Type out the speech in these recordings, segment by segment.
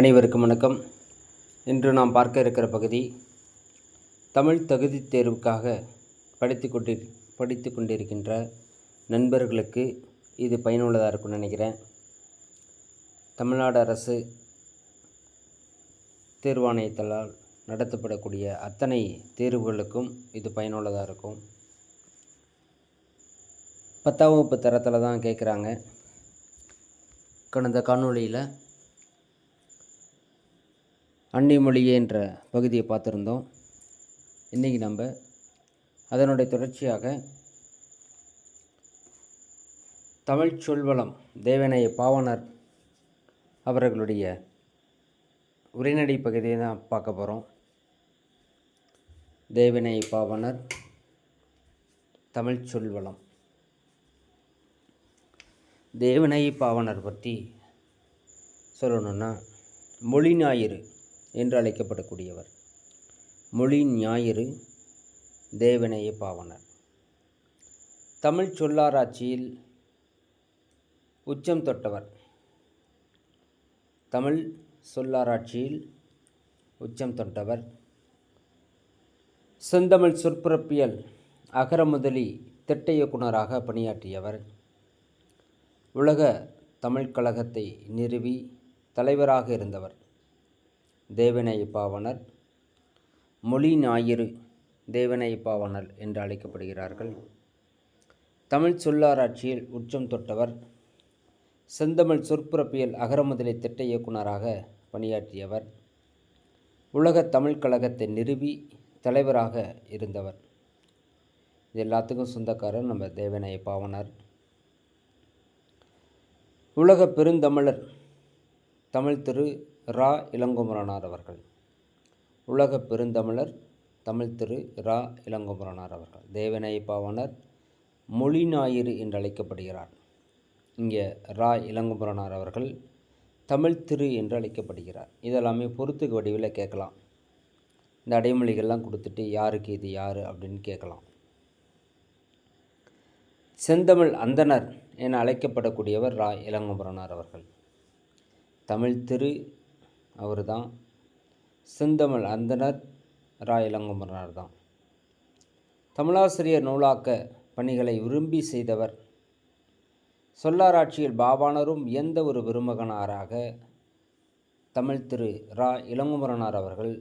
அனைவருக்கும் வணக்கம். இன்று நாம் பார்க்க இருக்கிற பகுதி தமிழ் தகுதி தேர்வுக்காக படித்து கொண்டு படித்து கொண்டிருக்கின்ற நண்பர்களுக்கு இது பயனுள்ளதாக இருக்கும்னு நினைக்கிறேன். தமிழ்நாடு அரசு தேர்வாணையத்தால் நடத்தப்படக்கூடிய அத்தனை தேர்வுகளுக்கும் இது பயனுள்ளதாக இருக்கும். பத்தாம் வகுப்பு தரத்தில் தான் கேட்குறாங்க கடந்த காணொளியில் அன்னை மொழியே என்ற பகுதியை பார்த்துருந்தோம். இன்றைக்கி நம்ம அதனுடைய தொடர்ச்சியாக தமிழ் சொல்வளம் தேவனைய பாவனர் அவர்களுடைய உரைநடை பகுதியை தான் பார்க்க போகிறோம் தேவனை பாவனர் தமிழ் சொல்வளம். தேவனை பாவனர் பற்றி சொல்லணுன்னா மொழி ஞாயிறு. என்று அழைக்கப்படக்கூடியவர் மொழி ஞாயிறு தேவனைய பாவனர். தமிழ் சொல்லாராய்ச்சியில் உச்சம் தொட்டவர். தமிழ் சொல்லாராய்ச்சியில் உச்சம் தொட்டவர். செந்தமிழ் சொற்பிறப்பியல் அகரமுதலி திட்ட இயக்குனராக பணியாற்றியவர். உலக தமிழ்கழகத்தை நிறுவி தலைவராக இருந்தவர். தேவநேய பாவனர் மொழி ஞாயிறு தேவநேய பாவனர் என்று அழைக்கப்படுகிறார்கள். தமிழ் சொல்லாராட்சியில் உச்சம் தொட்டவர் செந்தமிழ் சொற்பிறப்பியல் அகரமுதலை திட்ட இயக்குனராக பணியாற்றியவர் உலக தமிழ் கழகத்தை நிறுவி தலைவராக இருந்தவர். இது எல்லாத்துக்கும் சொந்தக்காரர் நம்ம தேவநாய பாவனர் உலக பெருந்தமிழர் தமிழ் திரு ரா. இளங்குமரனார் அவர்கள். உலக பெருந்தமிழர் தமிழ் திரு. ரா. இளங்குமரனார் அவர்கள். தேவநேய பாவனர் மொழி ஞாயிறு என்று அழைக்கப்படுகிறார் இங்கே ரா. இளங்குமரனார் அவர்கள் தமிழ் திரு என்று அழைக்கப்படுகிறார். இதெல்லாமே பொறுத்துக்கு வடிவில் கேட்கலாம். இந்த அடைமொழிகள்லாம் கொடுத்துட்டு யாருக்கு இது யார் அப்படின்னு கேட்கலாம். செந்தமிழ் அந்தனர் என அழைக்கப்படக்கூடியவர் ரா. இளங்குமரனார் அவர்கள். தமிழ் திரு. அவர் தான் செந்தமிழ் அந்தனர் ரா இளங்குமரனார் தான் தமிழாசிரியர் நூலாக்க பணிகளை விரும்பி செய்தவர். சொல்லாராட்சியில் பாபானரும் எந்த ஒரு விருமகனாராக தமிழ் திரு ரா. இளங்குமரனார் அவர்கள்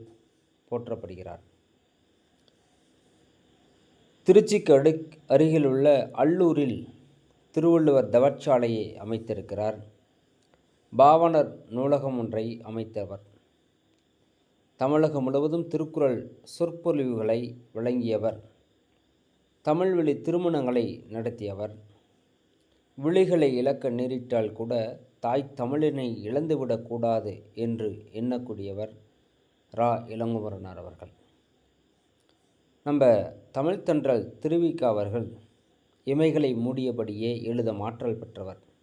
போற்றப்படுகிறார். திருச்சிக்கு அடு அருகிலுள்ள அல்லூரில் திருவள்ளுவர் தவச்சாலையை அமைத்திருக்கிறார். பாவனர் நூலகம் ஒன்றை அமைத்தவர். தமிழகம் முழுவதும் திருக்குறள் சொற்பொழிவுகளை வழங்கியவர். தமிழ்வழி திருமணங்களை நடத்தியவர். விழிகளை இழக்க நேரிட்டால் கூட தாய் தமிழினை இழந்துவிடக்கூடாது என்று எண்ணக்கூடியவர் ரா. இளங்குமரனார் அவர்கள். நம்ம தமிழ்த்தன்றல் திருவிக்கா அவர்கள் இமைகளை மூடியபடியே எழுத மாற்றல் பெற்றவர்.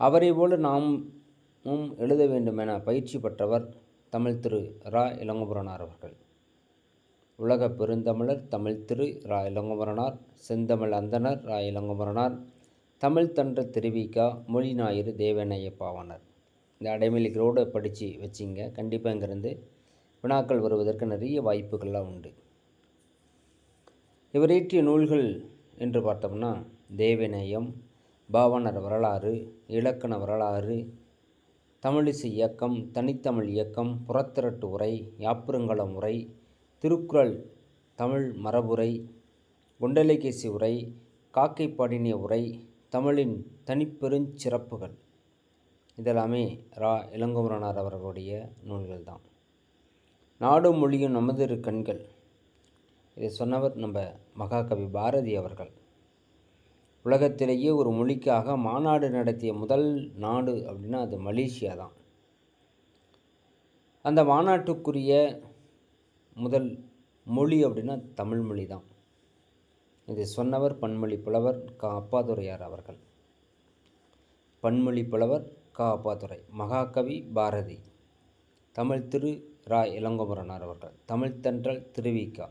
அவரை போல நாமும் எழுத வேண்டுமென பயிற்சி பெற்றவர் தமிழ் திரு ரா. இளங்கபுரனார் அவர்கள். உலக பெருந்தமிழர் தமிழ் திரு. ரா. இளங்குமரனார் செந்தமிழ் அந்தனர் ரா. இளங்குமரனார் தமிழ் தன்ற திருவிக்கா மொழி ஞாயிறு தேவநேய பாவனர் இந்த அடைமொழிகளோடு படித்து வச்சிங்க. கண்டிப்பாக இங்கேருந்து வினாக்கள் வருவதற்கு நிறைய வாய்ப்புகள்லாம் உண்டு. இவர் இயற்றிய நூல்கள் என்று பார்த்தோம்னா தேவநேயம் பாவனர் வரலாறு இலக்கண வரலாறு தமிழிசை இயக்கம் தனித்தமிழ் இயக்கம் புறத்திரட்டு உரை யாப்புருங்கலம் உரை திருக்குறள் தமிழ் மரபுரை குண்டலைகேசி உரை காக்கை பாடினிய உரை தமிழின் தனிப்பெருஞ்சிறப்புகள் இதெல்லாமே ரா. இளங்குமரனார் அவர்களுடைய நூல்கள் தான். நாடும் மொழியும் நமது கண்கள். இதை சொன்னவர் நம்ம மகாகவி பாரதி அவர்கள். உலகத்திலேயே ஒரு மொழிக்காக மாநாடு நடத்திய முதல் நாடு அப்படின்னா அது மலேசியா தான். அந்த மாநாட்டுக்குரிய முதல் மொழி அப்படின்னா தமிழ் மொழி தான். இதை சொன்னவர் பன்மொழி புலவர் கா அப்பாதுரையார் அவர்கள். பன்மொழி புலவர் கா அப்பாதுரை மகாகவி பாரதி. தமிழ் திரு ரா. இளங்குமரனார் அவர்கள். தமிழ் தென்றல் திருவிக்கா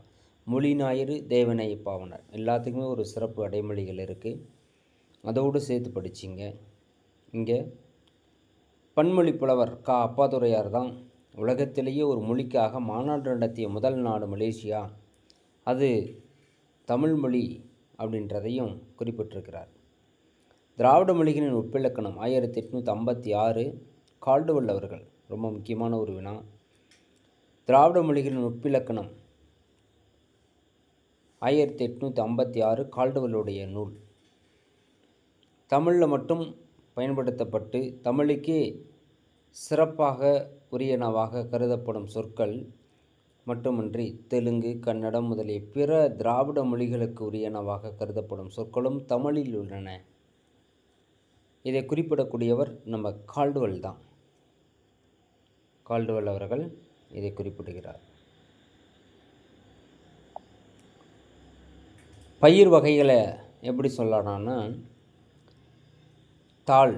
மொழி ஞாயிறு தேவநேய பாவனர். எல்லாத்துக்குமே ஒரு சிறப்பு அடைமொழிகள் இருக்குது அதோடு சேர்த்து படிச்சிங்க. இங்கே பன்மொழி புலவர் கா. அப்பாதுரையார் தான் உலகத்திலேயே ஒரு மொழிக்காக மாநாடு நடத்திய முதல் நாடு மலேசியா. அது தமிழ் மொழி அப்படின்றதையும் குறிப்பிட்டிருக்கிறார். திராவிட மொழிகளின் உப்பிலக்கணம் ஆயிரத்தி எட்நூற்றி ஐம்பத்தி ஆறு கால்டுவல் அவர்கள். ரொம்ப முக்கியமான ஒரு வினா. திராவிட மொழிகளின் உப்பிலக்கணம் ஆயிரத்தி எட்நூற்றி ஐம்பத்தி ஆறு கால்டுவலுடைய நூல். தமிழில் மட்டும் பயன்படுத்தப்பட்டு தமிழுக்கே சிறப்பாக உரியனவாக கருதப்படும் சொற்கள் மட்டுமின்றி தெலுங்கு கன்னடம் முதலிய பிற திராவிட மொழிகளுக்கு உரியனவாக கருதப்படும் சொற்களும் தமிழில் உள்ளன. இதை குறிப்பிடக்கூடியவர் நம்ம கால்டுவல் தான். கால்டுவல் அவர்கள் இதை குறிப்பிடுகிறார். பயிர் வகைகளை எப்படி சொல்லலாம்னா தாள்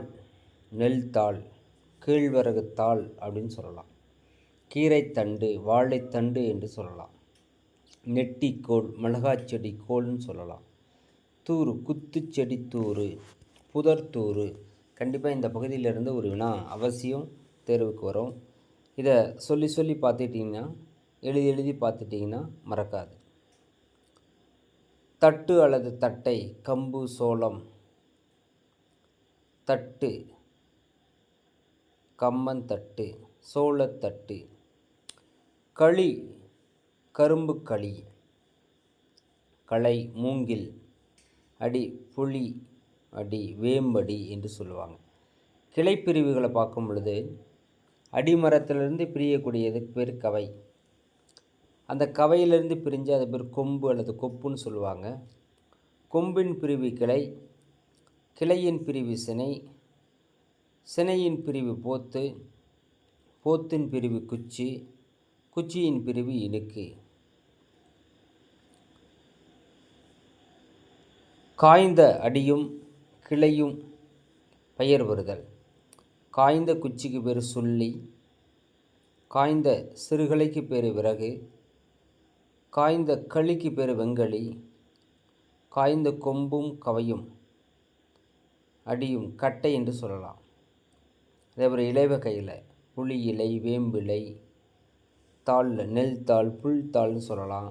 நெல் தாள் கீழ்வரகு தாள் அப்படின்னு சொல்லலாம். கீரைத்தண்டு வாழைத்தண்டு என்று சொல்லலாம். நெட்டிக்கோள் மிளகாய் செடி கோள்னு சொல்லலாம். தூறு குத்துச்செடி தூறு புதர் தூறு. கண்டிப்பாக இந்த பகுதியிலிருந்து ஒரு வினா அவசியம் தேர்வுக்கு வரும். இதை சொல்லி சொல்லி பார்த்துட்டிங்கன்னா எழுதி எழுதி பார்த்துட்டிங்கன்னா மறக்காது. தட்டு அல்லது தட்டை கம்பு சோளம். தட்டு கம்மந்தட்டு சோளத்தட்டு களி கரும்பு களி. களை மூங்கில் அடி புளி அடி வேம்படி என்று சொல்லுவாங்க. கிளைப்பிரிவுகளை பார்க்கும் பொழுது அடிமரத்திலிருந்து பிரியக்கூடியது பேர் கவை அந்த கவையிலிருந்து பிரிஞ்சு அது பேர் கொம்பு அல்லது கொப்புன்னு சொல்லுவாங்க. கொம்பின் பிரிவு கிளை கிளையின் பிரிவு சினை சினையின் பிரிவு போத்து போத்தின் பிரிவு குச்சி குச்சியின் பிரிவு இணுக்கு காய்ந்த அடியும் கிளையும் பெயர் வருதல். காய்ந்த குச்சிக்கு பேர் சொல்லி காய்ந்த சிறுகலைக்கு பேர் விறகு காய்ந்த களிக்கு பேர் வெங்கலி காய்ந்த கொம்பும் கவையும் அடியும் கட்டை என்று சொல்லலாம். அதே போல் இலைவகையில் புளி இலை வேம்பிலை தாளில் நெல் தாள் புல் தாள்னு சொல்லலாம்.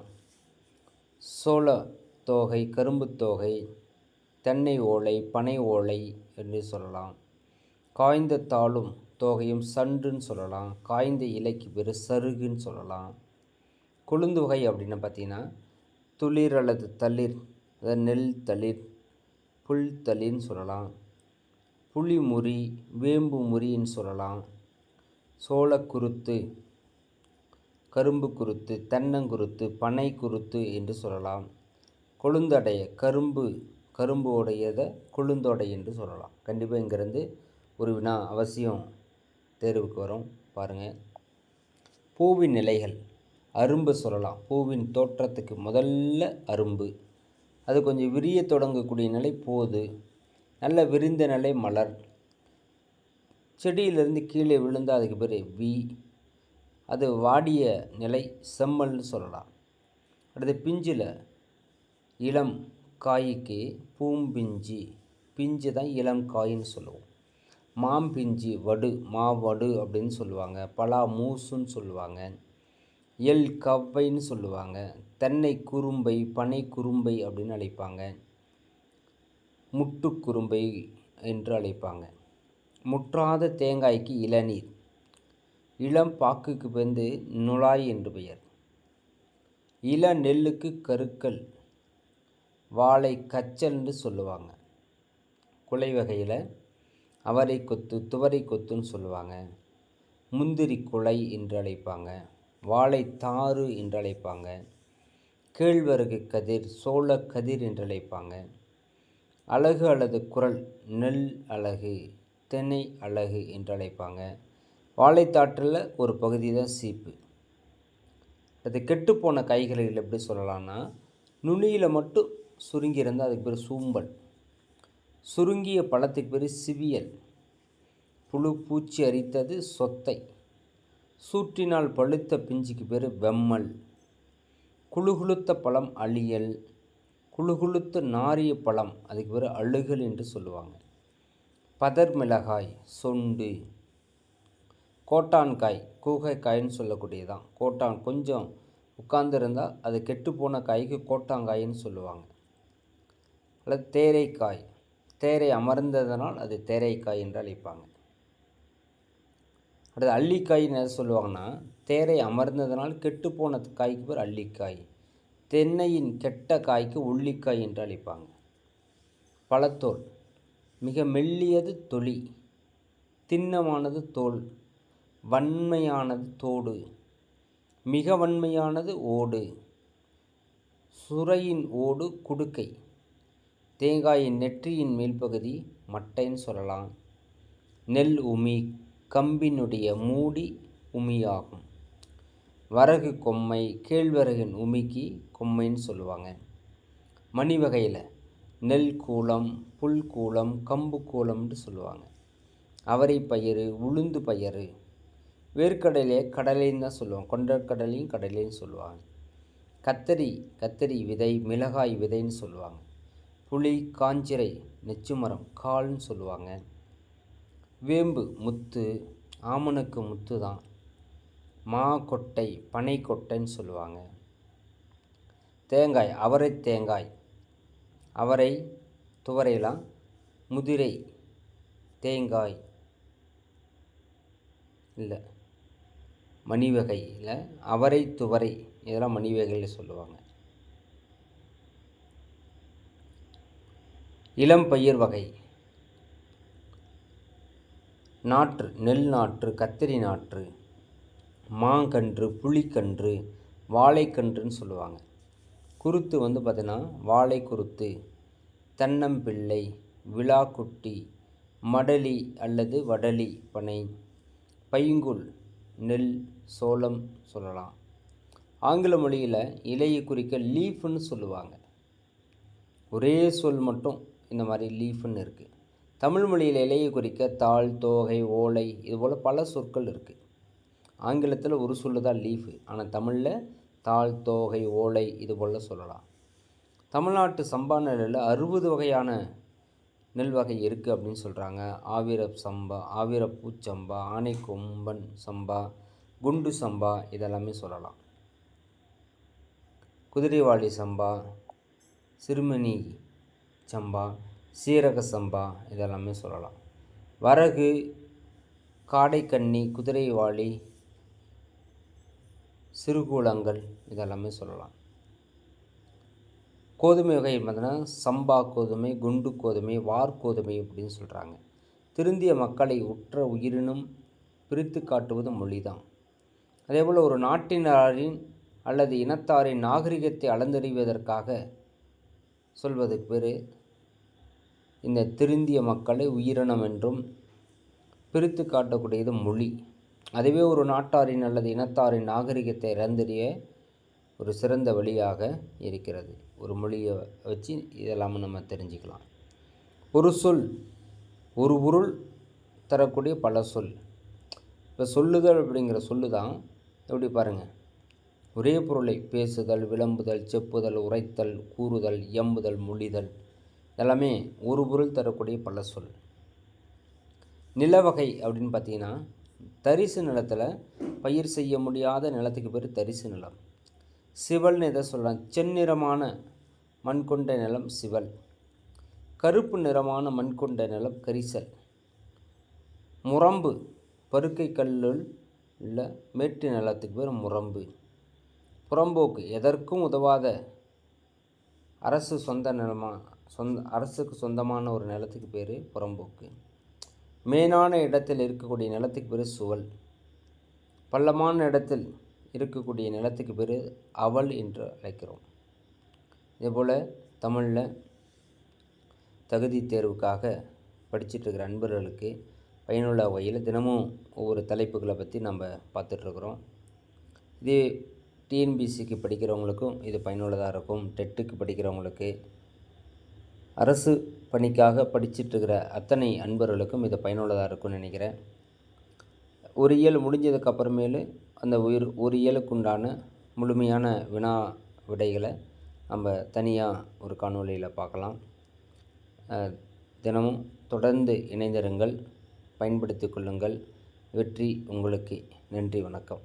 சோள தோகை கரும்பு தோகை தென்னை ஓலை பனை ஓலை என்று சொல்லலாம். காய்ந்த தாளும் தோகையும் சண்டுன்னு சொல்லலாம். காய்ந்த இலைக்கு பேர் சருகுன்னு சொல்லலாம். கொழுந்து வகை அப்படின்னு பார்த்தீங்கன்னா துளிர் அல்லது தளிர் அதாவது நெல் தளிர் புல் தளிர்னு சொல்லலாம். புளி முறி வேம்பு முறின்னு சொல்லலாம். சோளக்குருத்து கரும்பு குருத்து தென்னங்குருத்து பனை குருத்து என்று சொல்லலாம். கொழுந்தடைய கரும்பு கரும்பு உடையதை கொழுந்தொடை என்று சொல்லலாம். கண்டிப்பாக இங்கேருந்து ஒரு வினா அவசியம் தேர்வுக்கு வரும். பாருங்கள் பூவின் நிலைகள். அரும்பு சொல்லலாம். பூவின் தோற்றத்துக்கு முதல்ல அரும்பு. அது கொஞ்சம் விரிய தொடங்கக்கூடிய நிலை போது நல்ல விரிந்த நிலை மலர். செடியிலிருந்து கீழே விழுந்து அதுக்கு பேர் வி. அது வாடிய நிலை செம்மல்னு சொல்லலாம். அடுத்து பிஞ்சில் இளம் காய்க்கு பூம்பிஞ்சி. பிஞ்சு தான் இளம் காயின்னு சொல்லுவோம். மாம்பிஞ்சி வடு மாவடு அப்படின்னு சொல்லுவாங்க. பலா மூசுன்னு சொல்லுவாங்க. எல் கவ்வைன்னு சொல்லுவாங்க. தென்னை குறும்பை பனை குறும்பை அப்படின்னு அழைப்பாங்க. முட்டு குறும்பை என்று அழைப்பாங்க. முற்றாத தேங்காய்க்கு இளநீர். இளம் பாக்குக்கு வந்து நுழாய் என்று பெயர். இள நெல்லுக்கு கருக்கல். வாழை கச்சல்னு சொல்லுவாங்க. குலை வகையில் அவரை கொத்து துவரை கொத்துன்னு சொல்லுவாங்க. முந்திரி குலை என்று அழைப்பாங்க. வாழைத்தாறு என்று அழைப்பாங்க கேழ்வரகு கதிர் சோள கதிர் என்று அழைப்பாங்க அழகு அல்லது குரல் நெல் அழகு தென்னை அழகு என்று அழைப்பாங்க வாழைத்தாற்றில் ஒரு பகுதி தான் சீப்பு. அது கெட்டுப்போன கைகளில் எப்படி சொல்லலாம்னா நுனியில் மட்டும் சுருங்கி இருந்தால் அதுக்கு பேர் சூம்பல். சுருங்கிய பழத்துக்கு பேர் சிவியல். புழு பூச்சி அரித்தது சொத்தை. சூற்றினால் பழுத்த பிஞ்சுக்கு பேர் வெம்மல். குழுகுழுத்த பழம் அழியல். குழுகுழுத்த நாரிய பழம் அதுக்கு பேர் அழுகல் என்று சொல்லுவாங்க. பதர் மிளகாய் சொண்டு. கோட்டான்காய் கூகைக்காயின்னு சொல்லக்கூடியதான் கோட்டான் கொஞ்சம் உட்கார்ந்துருந்தால் அது கெட்டுப்போன காய்க்கு கோட்டாங்காயின்னு சொல்லுவாங்க. அல்லது தேரைக்காய். தேரை அமர்ந்ததனால் அது தேரைக்காய் என்று அழைப்பாங்க. அடுத்து அள்ளிக்காய்னு எதை சொல்லுவாங்கன்னா தேரை அமர்ந்ததனால் கெட்டுப்போன காய்க்கு பேர் அள்ளிக்காய் தென்னையின் கெட்ட காய்க்கு உள்ளிக்காய் என்று அழைப்பாங்க. பழத்தோல் மிக மெல்லியது தொளி திண்ணமானது தோல் வன்மையானது தோடு மிக வன்மையானது ஓடு சுரையின் ஓடு குடுக்கை தேங்காயின் நெற்றியின் மேல்பகுதி மட்டைன்னு சொல்லலாம். நெல் உமி கம்பினுடைய மூடி உமியாகும். வரகு கொம்மை கேழ்வரகின் உமிக்கு கொம்மைன்னு சொல்லுவாங்க. மணி வகையில் நெல் கூலம் புல் கூலம் கம்பு கூலம்னு சொல்லுவாங்க. அவரை பயிறு உளுந்து பயிறு. வேர்க்கடலையை கடலைன்னு தான் சொல்லுவாங்க. கொண்டக்கடலையும் கடலைன்னு சொல்லுவாங்க. கத்தரி கத்தரி விதை மிளகாய் விதைன்னு சொல்லுவாங்க. புளி காஞ்சிரை நெச்சுமரம் கால்னு சொல்லுவாங்க. வேம்பு முத்து ஆமணக்கு முத்து தான் மா கொட்டை பனை கொட்டைன்னு சொல்லுவாங்க. தேங்காய் அவரை தேங்காய். அவரை துவரையெல்லாம் முதிரை தேங்காய். இல்லை மணி வகையில் அவரை துவரை இதெல்லாம் மணி வகையில் சொல்லுவாங்க. இளம் பயிர் வகை. நாற்று நெல் நாற்று கத்திரி நாற்று மாங்கன்று புளிக்கன்று வாழைக்கன்றுன்னு சொல்லுவாங்க. குருத்து வந்து பார்த்திங்கன்னா வாழை குருத்து தென்னம்பிள்ளை விழாக்குட்டி மடலி அல்லது வடலி பனை பைங்குல் நெல் சோளம் சொல்லலாம். ஆங்கில மொழியில் இலையை குறிக்க லீஃப்னு சொல்லுவாங்க. ஒரே சொல் மட்டும் இந்த மாதிரி லீஃப்னு இருக்குது தமிழ் மொழியில் இலையை குறிக்க தாள் தோகை ஓலை இதுபோல் பல சொற்கள் இருக்குது ஆங்கிலத்தில் ஒரு சொல்லு தான் லீஃபு ஆனால் தமிழில் தாள் தோகை ஓலை இது போல் சொல்லலாம். தமிழ்நாட்டு சம்பா நெல்லில் அறுபது வகையான நெல் வகை இருக்குது அப்படின்னு சொல்கிறாங்க ஆவிர சம்பா ஆவிரப்பூ சம்பா ஆனை கொம்பன் சம்பா குண்டு சம்பா இதெல்லாமே சொல்லலாம். குதிரைவாளி சம்பா சிறுமணி சம்பா சீரக சம்பா இதெல்லாமே சொல்லலாம். வரகு காடைக்கன்னி குதிரைவாளி சிறுகூலங்கள் இதெல்லாமே சொல்லலாம். கோதுமை வகை பார்த்தீங்கன்னா சம்பா கோதுமை குண்டு கோதுமை வார்கோதுமை அப்படின்னு சொல்கிறாங்க திருந்திய மக்களை உற்ற உயிரினும் பிரித்து காட்டுவது மொழி தான் அதேபோல் ஒரு நாட்டினாரின் அல்லது இனத்தாரின் நாகரிகத்தை அளந்தறிவதற்காக சொல்வதற்கு பேர் இந்த திருந்திய மக்களை உயிரினம் என்றும் பிரித்து காட்டக்கூடியது மொழி. அதுவே ஒரு நாட்டாரின் அல்லது இனத்தாரின் நாகரிகத்தை இறந்தறிய ஒரு சிறந்த வழியாக இருக்கிறது. ஒரு மொழியை வச்சு இதெல்லாமே நம்ம தெரிஞ்சுக்கலாம். ஒரு சொல் ஒரு பொருள் தரக்கூடிய பல சொல். இப்போ சொல்லுதல் அப்படிங்கிற சொல்லு தான் எப்படி பாருங்கள் ஒரே பொருளை பேசுதல் விளம்புதல் செப்புதல் உரைத்தல் கூறுதல் எம்புதல் மொழிதல். இதெல்லாமே ஒரு பொருள் தரக்கூடிய பல சொல் நிலவகை அப்படின்னு பார்த்தீங்கன்னா தரிசு நிலத்தில் பயிர் செய்ய முடியாத நிலத்துக்கு பேர் தரிசு நிலம். சிவல்னு எதை சொல்கிறான் செந்நிறமான மண் கொண்ட நிலம் சிவல். கருப்பு நிறமான மண் கொண்ட நிலம் கரிசல். முரம்பு பருக்கை கல்லுள் உள்ள மேட்டு நிலத்துக்கு பேர் முரம்பு. புறம்போக்கு எதற்கும் உதவாத அரசு சொந்த நிலமாக சொந்த அரசுக்கு சொந்தமான ஒரு நிலத்துக்கு பேர் புறம்போக்கு. மேனான இடத்தில் இருக்கக்கூடிய நிலத்துக்கு பேர் சுவல். பள்ளமான இடத்தில் இருக்கக்கூடிய நிலத்துக்கு பேர் அவள் என்று அழைக்கிறோம். இதேபோல் தமிழில் தகுதி தேர்வுக்காக படிச்சிட்ருக்கிற அன்பர்களுக்கு பயனுள்ள வகையில் தினமும் ஒவ்வொரு தலைப்புகளை பற்றி நம்ம பார்த்துட்ருக்குறோம் இதே டிஎன்பிசிக்கு படிக்கிறவங்களுக்கும் இது பயனுள்ளதாக இருக்கும். டெட்டுக்கு படிக்கிறவங்களுக்கு அரசு பணிக்காக படிச்சிட்ருக்கிற அத்தனை அன்பர்களுக்கும் இது பயனுள்ளதாக இருக்கும்னு நினைக்கிறேன். ஒரு இயல் முடிஞ்சதுக்கு அப்புறமேலு அந்த உயிர் ஒரு இயலுக்குண்டான முழுமையான வினா விடைகளை நம்ம தனியாக ஒரு காணொலியில் பார்க்கலாம். தினமும் தொடர்ந்து இணைந்திருங்கள் பயன்படுத்தி கொள்ளுங்கள். வெற்றி உங்களுக்கு. நன்றி வணக்கம்.